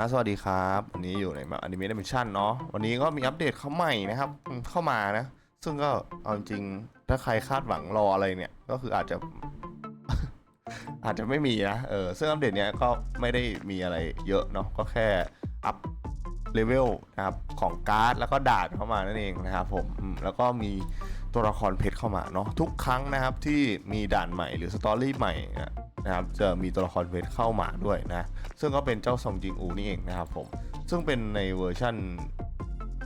อะสวัสดีครับวันนี้อยู่ในแบบอนิเมะดิเมชันเนาะวันนี้ก็มีอัปเดตเข้าใหม่นะครับเข้ามานะ ซึ่งก็เอาจริงถ้าใครคาดหวังรออะไรเนี่ย ก็คืออาจจะ อาจจะไม่มีนะเออซึ่งอัปเดตเนี้ยก็ไม่ได้มีอะไรเยอะเนาะก็แค่อัพเลเวลนะครับของการ์ดแล้วก็ดานเข้ามานั่นเองนะครับผมอืมแล้วก็มีตัวละครเพชรเข้ามาเนาะทุกครั้งนะครับที่มีด่านใหม่หรือสตอรี่ใหม่ นะครับจะมีตัวละครเพชรเข้ามาด้วยนะ ซึ่งก็เป็นเจ้าซองจิงอูนี่เองนะครับผม ซึ่งเป็นในเวอร์ชั่น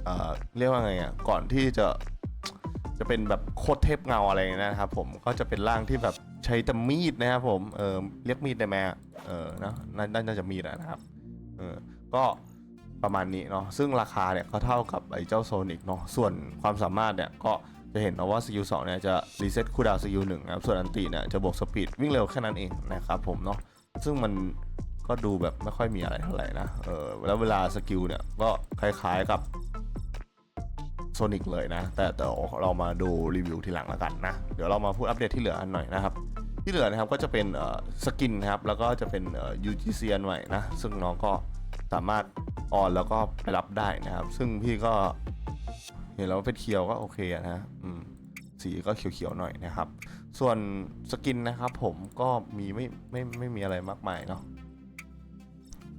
เอ่อเรียกว่าไงอะก่อนที่จะจะเป็นแบบโคตรเทพเงาอะไรนะครับผมก็จะเป็นร่างที่แบบใช้แต่มีดนะครับผมเออเรียกมีดได้ไหมเออนะน่าน่าจะมีดอะนะครับเออก็ประมาณนี้เนาะซึ่งราคาเนี่ยก็เท่ากับไอ้เจ้าโซนิกเนาะส่วนความสามารถเนี่ยก็ จะเห็นนะว่าสกิลสองเนี่ยจะรีเซ็ตคูลดาวสกิลหนึ่งนะครับ ส่วนอันติเนี่ยจะบวกสปีดวิ่งเร็วแค่นั้นเองนะครับผมเนาะซึ่งมันก็ดูแบบไม่ค่อยมีอะไรเท่าไหร่นะเออแล้วเวลาสกิลเนี่ยก็คล้ายๆกับโซนิกเลยนะ แต่เดี๋ยวเรามาดูรีวิวทีหลังแล้วกันนะ เดี๋ยวเรามาพูดอัปเดตที่เหลือกันหน่อยนะครับ ที่เหลือนะครับก็จะเป็นเออสกินนะครับ แล้วก็จะเป็นเอ่อ UGC อันใหม่นะ ซึ่งน้องก็สามารถออนแล้วก็ไปรับได้นะครับ ซึ่งพี่ก็ เห็นแล้วเป็นเคียวก็โอเคอะนะอืมสีก็เขียวๆหน่อยนะครับ ส่วนสกินนะครับผมก็มีไม่ไม่ไม่มีอะไรมากมายเนาะ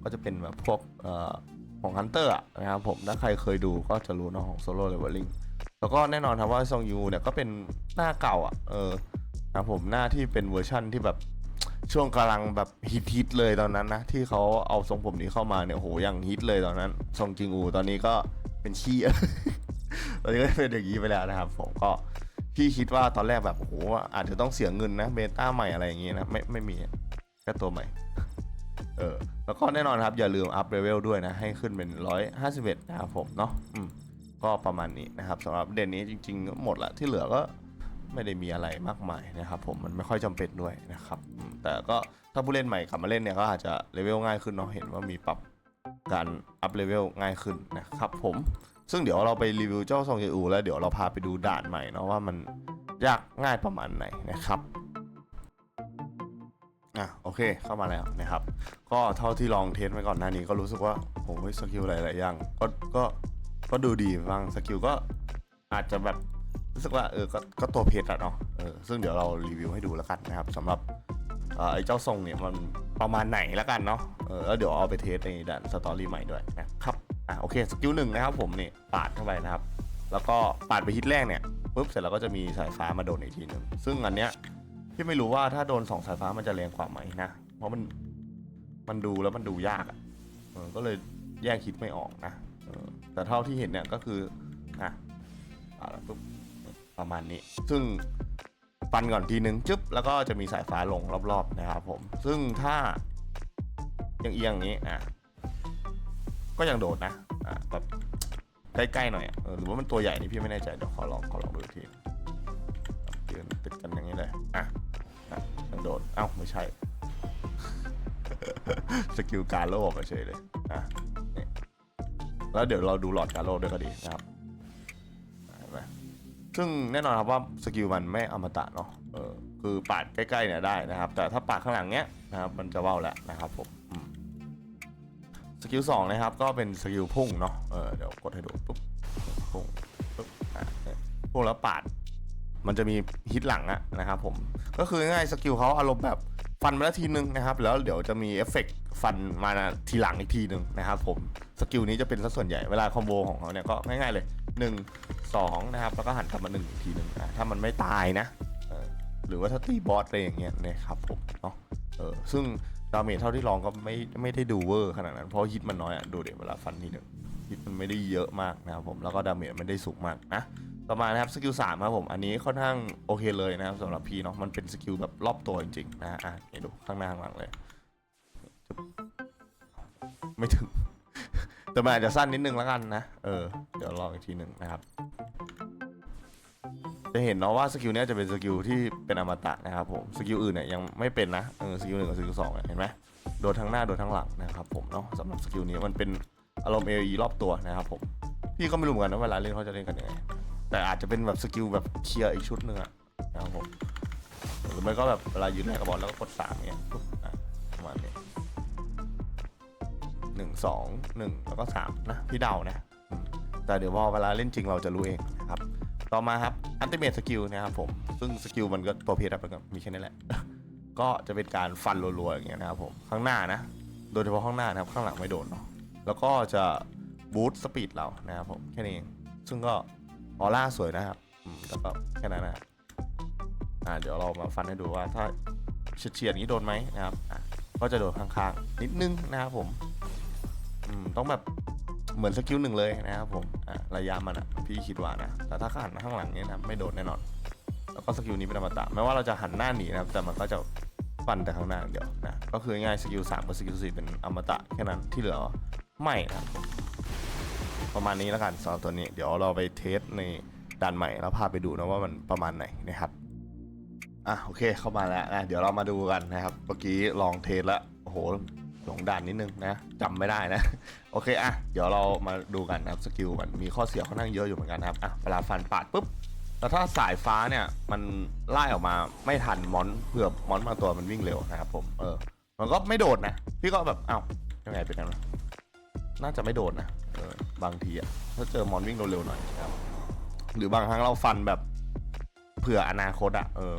ก็จะเป็นแบบพวกเอ่อของฮันเตอร์นะครับผมถ้าใครเคยดูก็จะรู้เนาะของโซโล่เลเวลลิ่งแล้วก็แน่นอนครับว่าซองยูเนี่ยก็เป็นหน้าเก่าอะเออนะผมหน้าที่เป็นเวอร์ชั่นที่แบบช่วงกำลังแบบฮิตฮิตๆเลยตอนนั้นนะ ที่เขาเอาทรงผมนี้เข้ามาเนี่ยโหยังฮิตเลยตอนนั้นซองจิงอูตอนนี้ก็เป็นขี้ ตอนนี้ก็เป็นอย่างนี้ไปแล้วนะครับ ผมก็พี่คิดว่าตอนแรกแบบโอ้โหอาจจะต้องเสียเงินนะเบต้าใหม่อะไรอย่างงี้นะไม่ไม่มีแค่ตัวใหม่เออแล้วก็แน่นอนครับ อย่าลืมอัพเลเวลด้วยนะ ให้ขึ้นเป็น 151 นะครับผมเนาะอืมก็ประมาณนี้นะครับสำหรับเด่นนี้จริงๆก็หมดละที่เหลือก็ไม่ได้มีอะไรมากมายนะครับผมมันไม่ค่อยจำเป็นด้วยนะครับ แต่ก็ถ้าผู้เล่นใหม่กลับมาเล่นเนี่ยก็อาจจะเลเวลง่ายขึ้นเนาะเห็นว่ามีปรับการอัพเลเวลง่ายขึ้นนะครับผม ซึ่งเดี๋ยวเราไปรีวิวเจ้าซองเจอูแล้วเดี๋ยวเราพาไปดูด่านใหม่เนาะว่ามันยากง่ายประมาณไหนนะครับอะโอเคเข้ามาแล้วนะครับ ก็เท่าที่ลองเทสไปก่อนหน้านี้ก็รู้สึกว่าโอ้ยสกิลหลายๆอย่างก็ก็ก็ดูดีบ้างสกิลก็อาจจะแบบรู้สึกว่าเออก็ก็ตัวเพจอะเนาะเออซึ่งเดี๋ยวเรารีวิวให้ดูแล้วกันนะครับสำหรับไอ้เจ้าทรงเนี่ยมันประมาณไหนแล้วกันเนาะเออแล้วเดี๋ยวเอาไปเทสในด่านสตอรี่ใหม่ด้วยนะครับ อะโอเคสกิลหนึ่งนะครับผมนี่ปาดเข้าไปนะครับ แล้วก็ปาดไปฮิตแรกเนี่ยปุ๊บเสร็จแล้วก็จะมีสายฟ้ามาโดนอีกทีหนึ่งซึ่งอันเนี้ยพี่ไม่รู้ว่าถ้าโดนสองสายฟ้ามันจะแรงกว่าไหมนะ เพราะมันมันดูแล้วมันดูยากอะ่ะก็เลยแยกคิดไม่ออกนะแต่เท่าที่เห็นเนี่ยก็คืออะอ่าแล้วปุ๊บประมาณนี้ ซึ่งฟันก่อนทีนึงจึ๊บแล้วก็จะมีสายฟ้าลงรอบๆนะครับผม ซึ่งถ้าเอียงๆอย่างนี้อะ ก็ยังโดดนะ อะแบบใกล้ๆหน่อยอะเออหรือว่ามันตัวใหญ่นี่พี่ไม่แน่ใจ เดี๋ยวขอลองขอลองดูอีกทียืนติดกันอย่างนี้เลย อะอะยังโดด เอ้าไม่ใช่ สกิลการโลกเฉยเลย อะนี่แล้วเดี๋ยวเราดูหลอดการโลกด้วยก็ดีนะครับเห็นไหมซึ่งแน่นอนครับว่าสกิลมันไม่อมตะเนาะ เออคือปาดใกล้ๆเนี่ยได้นะครับ แต่ถ้าปาดข้างหลังเนี้ยนะครับมันจะเว้าแล้วนะครับผม สกิลสองนะครับก็เป็นสกิลพุ่งเนาะเออเดี๋ยวกดให้ดูปุ๊บพุ่งปุ๊บอะพุ่งแล้วปาด มันจะมีฮิตหลังอะนะครับผมก็คือง่ายสกิลเขาอารมณ์แบบฟันมาแล้วทีนึงนะครับ แล้วเดี๋ยวจะมีเอฟเฟกต์ฟันมาทีหลังอีกทีนึงนะครับผมสกิลนี้จะเป็นสัดส่วนใหญ่เวลาคอมโบของเขาเนี่ยก็ง่ายๆเลย 1 2 นะครับ แล้วก็หันกลับมา 1 อีกทีนึงอะถ้ามันไม่ตายนะหรือว่าถ้าตีบอสอะไรอย่างเงี้ยนะครับผมเนาะเออซึ่ง ดาเมจเท่าที่ลองก็ไม่ไม่ได้ดูเวอร์ขนาดนั้นเพราะฮิตมันน้อยอะดูเดี๋ยวเวลาฟันทีนึงฮิตมันไม่ได้เยอะมากนะครับผมแล้วก็ดาเมจไม่ได้สูงมากนะต่อมานะครับสกิลสามครับผมอันนี้ค่อนข้างโอเคเลยนะครับสำหรับพี่เนาะมันเป็นสกิลแบบรอบตัวจริงๆนะอะนี่ดูข้างหน้าข้างหลังเลย ไม่ถึง แต่มันอาจจะสั้นนิดนึงแล้วกันนะ เออ เดี๋ยวลองอีกทีหนึ่งนะครับ จะเห็นเนาะว่าสกิลเนี้ยจะเป็นสกิลที่เป็นอมตะนะครับผมสกิลอื่นเนี่ยยังไม่เป็นนะเออสกิลหนึ่งกับสกิลสองเนี่ยเห็นไหมโดนทั้งหน้าโดนทั้งหลังนะครับผมเนาะสำหรับสกิลนี้มันเป็นอารมณ์ AOE รอบตัวนะครับผมพี่ก็ไม่รู้เหมือนกันนะเวลาเล่นเขาจะเล่นกันยังไงแต่อาจจะเป็นแบบสกิลแบบเคลียร์อีกชุดหนึ่งอะนะครับผมหรือไม่ก็แบบเวลายืนแรกกับบอลแล้วก็กดสามเงี้ยประมาณนี้หนึ่งสองหนึ่งแล้วก็สามนะพี่เดานะแต่เดี๋ยวพอเวลาเล่นจริงเราจะรู้เองนะครับ ต่อมาครับ อันติเม e สกิลนะครับผม ซึ่งสกิลมันก็ตัวเพจมันก็มีแค่นี้แหละ ก็จะเป็นการฟันรัวๆอย่างเงี้ยนะครับผม ข้างหน้านะ โดยเฉพาะข้างหน้านะครับ ข้างหลังไม่โดนเนาะ แล้วก็จะบูสต์สปีดเรานะครับผม แค่นี้เอง ซึ่งก็ออร่าสวยนะครับแล้วก็แค่นั้นนะครับอ่าเดี๋ยวเรามาฟันให้ดูว่าถ้าเฉียดๆอย่างนี้โดนไหมนะครับ ก็จะโดนข้างๆ นิดนึงนะครับผม อืม ต้องแบบ เหมือนสกิลหนึ่งเลยนะครับผมะระยะมันอะพี่คิดว่านะแต่ถ้าหันข้างหลังเนี่ยนะไม่โดนแน่นอน แล้วก็สกิลนี้เป็นอมตะแม้ว่าเราจะหันหน้าหนีนะครับแต่มันก็จะฟันแต่ข้างหน้าอย่าเดียวนะก็คือง่ายสกิลสามกับสกิลสี่เป็นอมตะแค่นั้นที่เหลือไม่นะครับประมาณนี้แล้วกันสำหรับตัวนี้ เดี๋ยวเราไปเทสในด่านใหม่แล้วพาไปดูนะว่ามันประมาณไหนนะครับอะโอเคเข้ามาแล้วนะเดี๋ยวเรามาดูกันนะครับ เมื่อกี้ลองเทสแล้วโอ้โห หลงด่านนิดนึงนะจำไม่ได้นะ โอเคอะเดี๋ยวเรามาดูกันนะครับสกิลมันมีข้อเสียค่อนข้างเยอะอยู่เหมือนกันนะครับอะเวลาฟันปาดปุ๊บแล้วถ้าสายฟ้าเนี่ยมันไล่ออกมาไม่ทันมอนเผื่อมอนบางตัวมันวิ่งเร็วนะครับผมเออมันก็ไม่โดดนะพี่ก็แบบเอ้ายังไงเป็นกันวะน่าจะไม่โดดนะเออบางทีอะถ้าเจอมอนวิ่งเร็วๆหน่อยนะครับ หรือบางครั้งเราฟันแบบเผื่ออนาคตอะเออ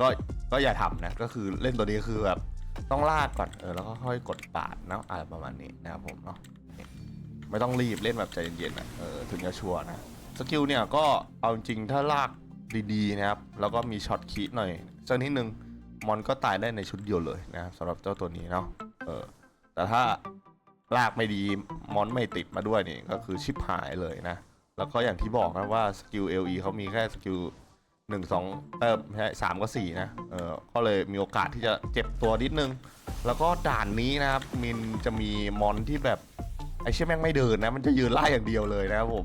ก็ก็อย่าทำนะก็คือเล่นตัวนี้คือแบบ ต้องลากก่อนเออแล้วก็ค่อยกดปาดเนาะอะไรประมาณนี้นะครับผมเนาะไม่ต้องรีบเล่นแบบใจเย็นๆนะเออถึงจะชัวร์นะสกิลเนี่ยก็เอาจริงถ้าลากดีๆนะครับ แล้วก็มีช็อตคีหน่อยสักนิดนึงมอนก็ตายได้ในชุดเดียวเลยนะสำหรับเจ้าตัวนี้เนาะเออแต่ถ้าลากไม่ดีมอนไม่ติดมาด้วยนี่ก็คือชิปหายเลยนะ แล้วก็อย่างที่บอกนะว่าสกิล LE เขามีแค่สกิล หนึ่งสองเออใช่สามกับสี่นะเออก็เลยมีโอกาสที่จะเจ็บตัวนิดนึง แล้วก็ด่านนี้นะครับมินจะมีมอนที่แบบไอเชี่ยแม่งไม่เดินนะมันจะยืนไล่อย่างเดียวเลยนะครับผม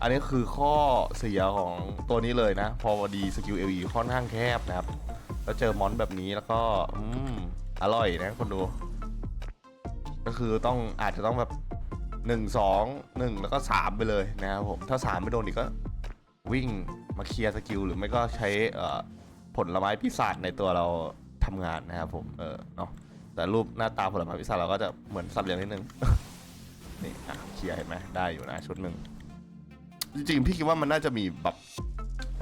อันนี้คือข้อเสียของตัวนี้เลยนะ พอดีสกิลเอลีค่อนข้างแคบนะครับ แล้วเจอมอนแบบนี้แล้วก็อืมอร่อยนะคนดู ก็คือต้องอาจจะต้องแบบหนึ่งสองหนึ่งแล้วก็สามไปเลยนะครับผมถ้าสามไม่โดนอีกก็วิ่ง มาเคลียร์สกิลหรือไม่ก็ใช้ผลไม้พิศาจในตัวเราทำงานนะครับผมเออเนาะแต่รูปหน้าตาผลไม้พิศาจเราก็จะเหมือนสัตว์เลี้ยงนิดนึงนี่อะเคลียร์เห็นไหมได้อยู่นะชุดหนึ่งจริงๆพี่คิดว่ามันน่าจะมีแบบ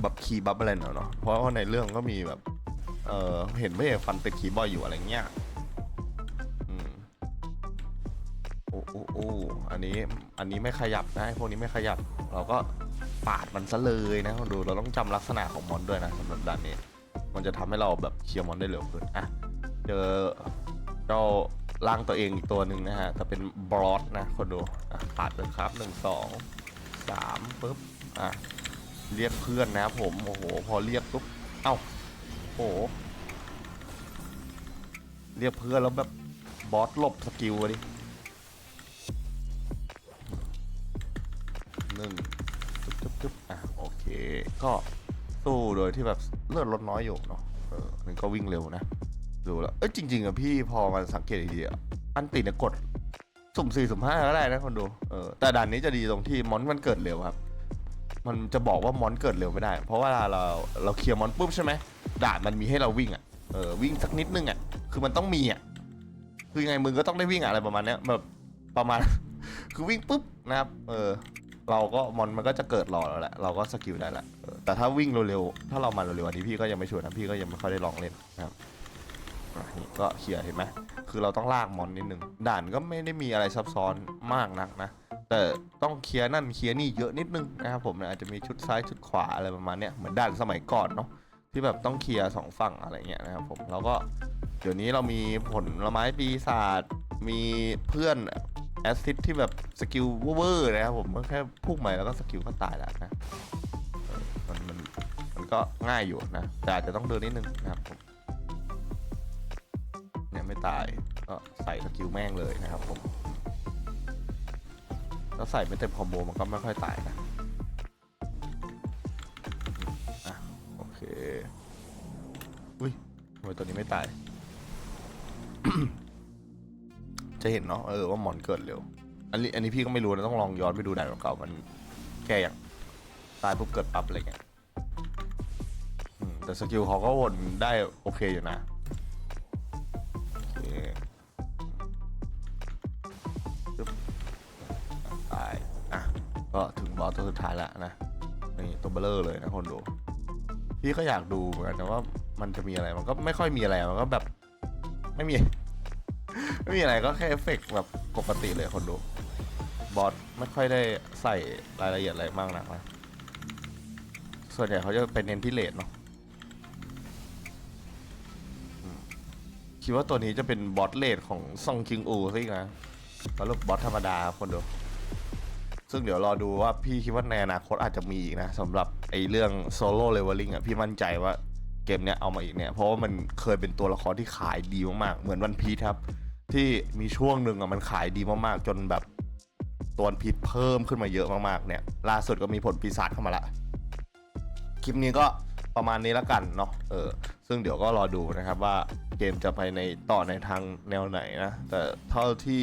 แบบคีย์บัฟอะไรเนาะเพราะว่าในเรื่องก็มีแบบเออเห็นไม่เห็นฟันติดคีย์บอยอยู่อะไรเงี้ย อ้โอ้โอ้อันนี้อันนี้ไม่ขยับนะไอ้พวกนี้ไม่ขยับ เราก็ปาดมันซะเลยนะคนดูเราต้องจำลักษณะของมอนด้วยนะสำหรับด่านนี้ มันจะทำให้เราแบบเคลียร์มอนได้เร็วขึ้นอะเจอเจ้าร่างตัวเองอีกตัวหนึ่งนะฮะแต่เป็นบลอสนะคนดูอะปาดเลยครับหนึ่งสองสามปุ๊บอะเรียกเพื่อนนะผมโอ้โหพอเรียกปุ๊บเอ้าโอ้โหเรียกเพื่อนแล้วแบบบอสหลบสกิลอะดิ หนึ่งจุ๊บจุ๊บจุ๊บอะโอเค ก็สู้โดยที่แบบเลือดลดน้อยอยู่เนาะเออนี่ก็วิ่งเร็วนะดูแล้วเอ้ยจริง ๆอะพี่พอมาสังเกตดีๆอะอันติเนี่ยกดสุ่มสี่สุ่มห้าก็ได้นะคนดูเออแต่ด่านนี้จะดีตรงที่มอนมันเกิดเร็วครับ มันจะบอกว่ามอนเกิดเร็วไม่ได้ เพราะว่าเราเราเคลียร์มอนปุ๊บใช่ไหมด่านมันมีให้เราวิ่งอะเออวิ่งสักนิดนึงอะคือมันต้องมีอะคือยังไงมึงก็ต้องได้วิ่งอะไรประมาณเนี้ยแบบประมาณ คือวิ่งปุ๊บนะครับเออ เราก็มอนมันก็จะเกิดรอแล้วแหละเราก็สกิลได้แหละเออแต่ถ้าวิ่งเร็วๆถ้าเรามาเร็วๆอันนี้พี่ก็ยังไม่ชัวร์นะพี่ก็ยังไม่ค่อยได้ลองเล่นนะครับอะนี่ก็เคลียร์เห็นไหมคือเราต้องลากมอนนิดนึงด่านก็ไม่ได้มีอะไรซับซ้อนมากนักนะ แต่ต้องเคลียร์นั่นเคลียร์นี่เยอะนิดนึงนะครับผมนี่ยอาจจะมีชุดซ้ายชุดขวาอะไรประมาณเนี้ยเหมือนด่านสมัยก่อนเนาะที่แบบต้องเคลียร์สองฝั่งอะไรเงี้ยนะครับผมแล้วก็เดี๋ยวนี้เรามีผลไม้ปีศาจมีเพื่อน แอสซิดที่แบบสกิลเวอร์นะครับผมก็แค่พุ่งใหม่แล้วก็สกิลก็ตายแล้วนะมันมันมันก็ง่ายอยู่นะ แต่อาจจะต้องเดินนิดนึงนะครับผมเนี่ยไม่ตายก็ใส่สกิลแม่งเลยนะครับผมแล้วใส่ไม่เต็มคอมโบมันก็ไม่ค่อยตายนะอะโอเค อุ้ยทำไมตัวนี้ไม่ตาย จะเห็นเนาะเออว่าหมอนเกิดเร็ว อันนี้อันนี้พี่ก็ไม่รู้นะต้องลองย้อนไปดูด่านเก่ามันแก้อย่างตายปุ๊บเกิดปั๊บอะไรเงี้ยอืมแต่สกิลเขาก็วนได้โอเคอยู่นะโอเคอะก็ถึงบอสตัวสุดท้ายล้วนะนี่ตัวเบลเลอร์เลยนะคนดูพี่ก็อยากดูเหมือนกันนะว่ามันจะมีอะไรมันก็ไม่ค่อยมีอะไรมันก็แบบ ไม่มี ไม่มีอะไรก็แค่เอฟเฟกต์แบบปกติเลยคนดู บอสไม่ค่อยได้ใส่รายละเอียดอะไรมากนักนะ ส่วนใหญ่เขาจะเป็นเน้นที่เลทเนาะคิดว่าตัวนี้จะเป็นบอสเลทของซองคิงอูซะอีกนะแล้วบอสธรรมดาครับคนดู ซึ่งเดี๋ยวรอดูว่าพี่คิดว่าในอนาคตอาจจะมีอีกนะสำหรับไอ้เรื่องโซโล่เลเวลลิ่งอะพี่มั่นใจว่าเกมเนี้ยเอามาอีกเนี่ย เพราะว่ามันเคยเป็นตัวละครที่ขายดีมากๆ เหมือนวันพีทครับ ที่มีช่วงหนึ่งอะมันขายดีมากๆ จนแบบตัวพีทเพิ่มขึ้นมาเยอะมากๆเนี่ย ล่าสุดก็มีผลปีศาจเข้ามาละ คลิปนี้ก็ประมาณนี้ล้วกันเนาะเออ ซึ่งเดี๋ยวก็รอดูนะครับว่าเกมจะไปในต่อในทางแนวไหนนะ แต่เท่าที่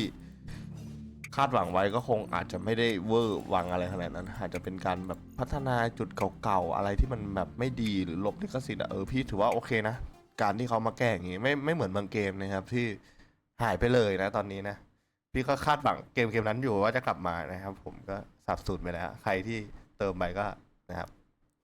คาดหวังไว้ก็คงอาจจะไม่ได้เวอร์วังอะไรขนาดนั้นอาจจะเป็นการแบบพัฒนาจุดเก่าๆอะไรที่มันแบบไม่ดีหรือลบลิขสิทธิ์อะเออพี่ถือว่าโอเคนะ การที่เขามาแก้อย่างงี้ไม่ไม่เหมือนบางเกมนะครับที่ หายไปเลยนะตอนนี้นะ พี่ก็คาดหวังเกมเกมนั้นอยู่ว่าจะกลับมานะครับ ผมก็สับสูญไปแล้ว ใครที่เติมไปก็นะครับ